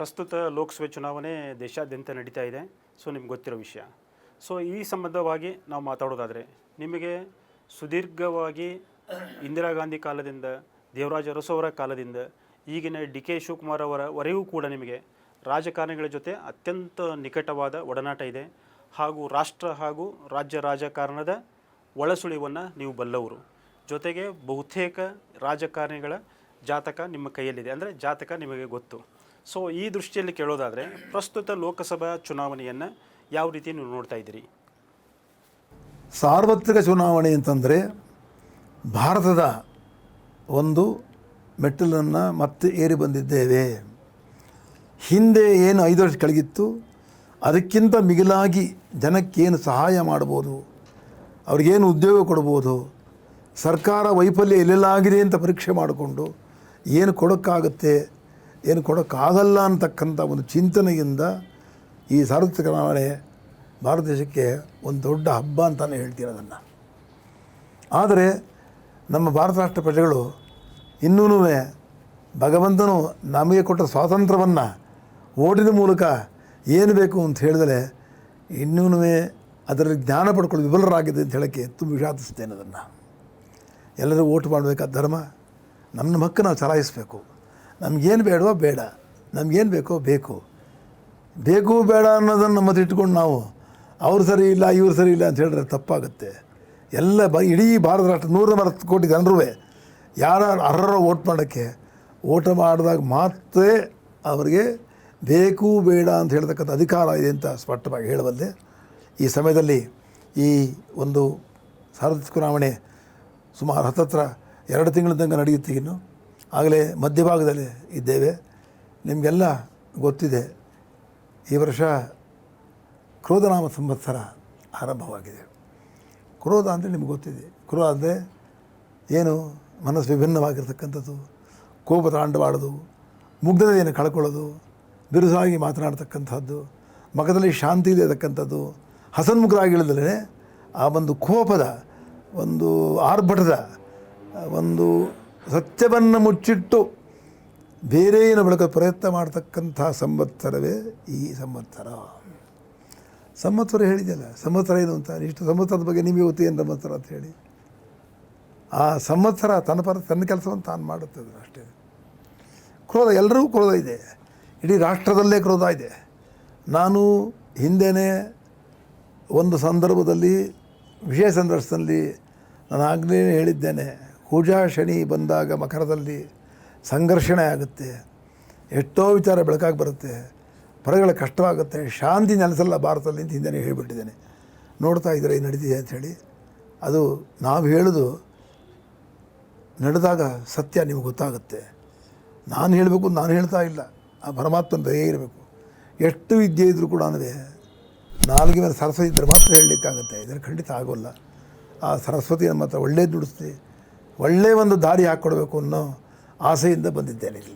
ಪ್ರಸ್ತುತ ಲೋಕಸಭೆ ಚುನಾವಣೆ ದೇಶಾದ್ಯಂತ ನಡೀತಾ ಇದೆ. ಸೊ, ನಿಮ್ಗೆ ಗೊತ್ತಿರೋ ವಿಷಯ. ಸೊ, ಈ ಸಂಬಂಧವಾಗಿ ನಾವು ಮಾತಾಡೋದಾದರೆ, ನಿಮಗೆ ಸುದೀರ್ಘವಾಗಿ ಇಂದಿರಾ ಗಾಂಧಿ ಕಾಲದಿಂದ, ದೇವರಾಜ ಅರಸು ಅವರ ಕಾಲದಿಂದ, ಈಗಿನ ಡಿ ಕೆ ಶಿವಕುಮಾರ್ ಅವರವರೆಗೂ ಕೂಡ ನಿಮಗೆ ರಾಜಕಾರಣಿಗಳ ಜೊತೆ ಅತ್ಯಂತ ನಿಕಟವಾದ ಒಡನಾಟ ಇದೆ. ಹಾಗೂ ರಾಷ್ಟ್ರ ಹಾಗೂ ರಾಜ್ಯ ರಾಜಕಾರಣದ ಒಳಸುಳಿವನ್ನು ನೀವು ಬಲ್ಲವರು. ಜೊತೆಗೆ ಬಹುತೇಕ ರಾಜಕಾರಣಿಗಳ ಜಾತಕ ನಿಮ್ಮ ಕೈಯಲ್ಲಿದೆ ಅಂದರೆ ಜಾತಕ ನಿಮಗೆ ಗೊತ್ತು. ಸೊ ಈ ದೃಷ್ಟಿಯಲ್ಲಿ ಕೇಳೋದಾದರೆ, ಪ್ರಸ್ತುತ ಲೋಕಸಭಾ ಚುನಾವಣೆಯನ್ನು ಯಾವ ರೀತಿ ನೀವು ನೋಡ್ತಾ ಇದ್ದೀರಿ? ಸಾರ್ವತ್ರಿಕ ಚುನಾವಣೆ ಅಂತಂದರೆ ಭಾರತದ ಒಂದು ಮೆಟ್ಟಲನ್ನು ಮತ್ತೆ ಏರಿ ಬಂದಿದ್ದೇವೆ. ಹಿಂದೆ ಏನು ಐದು ವರ್ಷ ಕಳಗಿತ್ತು ಅದಕ್ಕಿಂತ ಮಿಗಿಲಾಗಿ ಜನಕ್ಕೇನು ಸಹಾಯ ಮಾಡ್ಬೋದು ಅವ್ರಿಗೇನು ಉದ್ಯೋಗ ಕೊಡ್ಬೋದು, ಸರ್ಕಾರ ವೈಫಲ್ಯ ಎಲ್ಲೆಲ್ಲಾಗಿದೆ ಅಂತ ಪರೀಕ್ಷೆ ಮಾಡಿಕೊಂಡು ಏನು ಕೊಡೋಕ್ಕಾಗುತ್ತೆ, ಏನು ಕೊಡೋಕ್ಕಾಗಲ್ಲ ಅಂತಕ್ಕಂಥ ಒಂದು ಚಿಂತನೆಯಿಂದ ಈ ಸಾರ್ವತ್ರಿಕ ಚುನಾವಣೆ ಭಾರತ ದೇಶಕ್ಕೆ ಒಂದು ದೊಡ್ಡ ಹಬ್ಬ ಅಂತಲೇ ಹೇಳ್ತೀನಿ ಅದನ್ನು. ಆದರೆ ನಮ್ಮ ಭಾರತ ರಾಷ್ಟ್ರ ಪ್ರಜೆಗಳು ಇನ್ನೂ ಭಗವಂತನು ನಮಗೆ ಕೊಟ್ಟ ಸ್ವಾತಂತ್ರ್ಯವನ್ನು ಓಟಿನ ಮೂಲಕ ಏನು ಬೇಕು ಅಂತ ಹೇಳಿದರೆ ಇನ್ನೂ ಅದರಲ್ಲಿ ಜ್ಞಾನ ಪಡ್ಕೊಳ್ಳೋದು ವಿಫಲರಾಗಿದೆ ಅಂತ ಹೇಳೋಕ್ಕೆ ತುಂಬ ವಿಷಾದಿಸ್ತೇನೆ ಅದನ್ನು. ಎಲ್ಲರೂ ಓಟ್ ಮಾಡಬೇಕಾದ ಧರ್ಮ. ನಮ್ಮ ಮಕ್ಕಳು ನಾವು ಚಲಾಯಿಸಬೇಕು. ನಮಗೇನು ಬೇಡವೋ ಬೇಡ. ನಮಗೇನು ಬೇಕೋ ಬೇಕು. ಬೇಕು ಬೇಡ ಅನ್ನೋದನ್ನು ನಮ್ಮ ಇಟ್ಕೊಂಡು ನಾವು ಅವ್ರು ಸರಿ ಇಲ್ಲ, ಇವ್ರು ಸರಿ ಇಲ್ಲ ಅಂತ ಹೇಳಿದ್ರೆ ತಪ್ಪಾಗುತ್ತೆ. ಎಲ್ಲ ಬ, ಇಡೀ ಭಾರತ ರಾಷ್ಟ್ರ ನೂರ ನಲವತ್ತು ಕೋಟಿ ಜನರೂ ಯಾರು ಅರ್ಹರ ಓಟ್ ಮಾಡೋಕ್ಕೆ ಓಟ ಮಾಡಿದಾಗ ಮಾತ್ರ ಅವರಿಗೆ ಬೇಕು ಬೇಡ ಅಂತ ಹೇಳ್ತಕ್ಕಂಥ ಅಧಿಕಾರ ಇದೆ ಅಂತ ಸ್ಪಷ್ಟವಾಗಿ ಹೇಳಬಲ್ಲೆ. ಈ ಸಮಯದಲ್ಲಿ ಈ ಒಂದು ಸಾರ್ವತ್ರಿಕ ಚುನಾವಣೆ ಸುಮಾರು ಹತ್ತತ್ರ ಎರಡು ತಿಂಗಳ ತನಕ ನಡೆಯುತ್ತೆ ಇನ್ನು. ಆಗಲೇ ಮಧ್ಯಭಾಗದಲ್ಲಿ ಇದ್ದೇವೆ. ನಿಮಗೆಲ್ಲ ಗೊತ್ತಿದೆ, ಈ ವರ್ಷ ಕ್ರೋಧನಾಮ ಸಂವತ್ಸರ ಆರಂಭವಾಗಿದೆ. ಕ್ರೋಧ ಅಂದರೆ ನಿಮ್ಗೆ ಗೊತ್ತಿದೆ. ಕ್ರೋಧ ಅಂದರೆ ಏನು? ಮನಸ್ಸು ವಿಭಿನ್ನವಾಗಿರ್ತಕ್ಕಂಥದ್ದು ಕೋಪ ತಾಂಡವಾಡೋದು ಮುಗ್ಧತೆಯನ್ನು ಕಳ್ಕೊಳ್ಳೋದು, ಬಿರುಸಾಗಿ ಮಾತನಾಡ್ತಕ್ಕಂಥದ್ದು ಮಗದಲ್ಲಿ ಶಾಂತಿ ಇರತಕ್ಕಂಥದ್ದು ಹಸನ್ಮುಖರಾಗಿಳಿದ್ರೆ ಆ ಒಂದು ಕೋಪದ ಒಂದು ಆರ್ಭಟದ ಒಂದು ಸತ್ಯವನ್ನು ಮುಚ್ಚಿಟ್ಟು ಬೇರೇನು ಬಳಕ ಪ್ರಯತ್ನ ಮಾಡ್ತಕ್ಕಂಥ ಸಂವತ್ಸರವೇ ಈ ಸಂವತ್ಸರ. ಸಂವತ್ಸರ ಹೇಳಿದೆಯಲ್ಲ, ಸಂವತ್ಸರ ಏನು ಅಂತ? ಇಷ್ಟು ಸಂವತ್ಸರದ ಬಗ್ಗೆ ನಿಮಗೆ ಗೊತ್ತೇನು ಸಂವತ್ಸರ ಅಂತ ಹೇಳಿ. ಆ ಸಂವತ್ಸರ ತನ್ನ ಪರ ತನ್ನ ಕೆಲಸವನ್ನು ತಾನು ಮಾಡುತ್ತದೆ ಅಷ್ಟೇ. ಕ್ರೋಧ ಎಲ್ಲರಿಗೂ ಕ್ರೋಧ ಇದೆ. ಇಡೀ ರಾಷ್ಟ್ರದಲ್ಲೇ ಕ್ರೋಧ ಇದೆ. ನಾನು ಹಿಂದೆನೇ ಒಂದು ಸಂದರ್ಭದಲ್ಲಿ, ವಿಷಯ ಸಂದರ್ಶನದಲ್ಲಿ ನಾನು ಆಗ್ನೇ ಹೇಳಿದ್ದೇನೆ. ಕೂಜಾ ಶನಿ ಬಂದಾಗ ಮಕರದಲ್ಲಿ ಸಂಘರ್ಷಣೆ ಆಗುತ್ತೆ. ಎಷ್ಟೋ ವಿಚಾರ ಬೆಳಕಾಗಿ ಬರುತ್ತೆ. ಪರಗಳ ಕಷ್ಟವಾಗುತ್ತೆ. ಶಾಂತಿ ನೆಲೆಸಲ್ಲ ಭಾರತದಲ್ಲಿ ಅಂತ ಹಿಂದೆ ಹೇಳಿಬಿಟ್ಟಿದ್ದೇನೆ. ನೋಡ್ತಾ ಇದ್ದಾರೆ ಏನು ನಡೀತಿದೆ ಅಂಥೇಳಿ ಅದು ನಾವು ಹೇಳೋದು ನಡೆದಾಗ ಸತ್ಯ ನಿಮಗೆ ಗೊತ್ತಾಗುತ್ತೆ. ನಾನು ಹೇಳಬೇಕು ನಾನು ಹೇಳ್ತಾ ಇಲ್ಲ. ಆ ಪರಮಾತ್ಮನ ದಯೆ ಇರಬೇಕು. ಎಷ್ಟು ವಿದ್ಯೆ ಇದ್ದರೂ ಕೂಡ ನಾಲ್ಗೆ ಮೇಲೆ ಸರಸ್ವತಿ ಇದ್ದರೆ ಮಾತ್ರ ಹೇಳಲಿಕ್ಕಾಗುತ್ತೆ. ಇದರ ಖಂಡಿತ ಆಗೋಲ್ಲ. ಆ ಸರಸ್ವತಿಯನ್ನು ಮಾತ್ರ ಒಳ್ಳೇದು ನುಡಿಸ್ತಿ ಒಳ್ಳೆಯ ಒಂದು ದಾರಿ ಹಾಕ್ಕೊಡ್ಬೇಕು ಅನ್ನೋ ಆಸೆಯಿಂದ ಬಂದಿದ್ದೇನೆ ಇಲ್ಲಿ.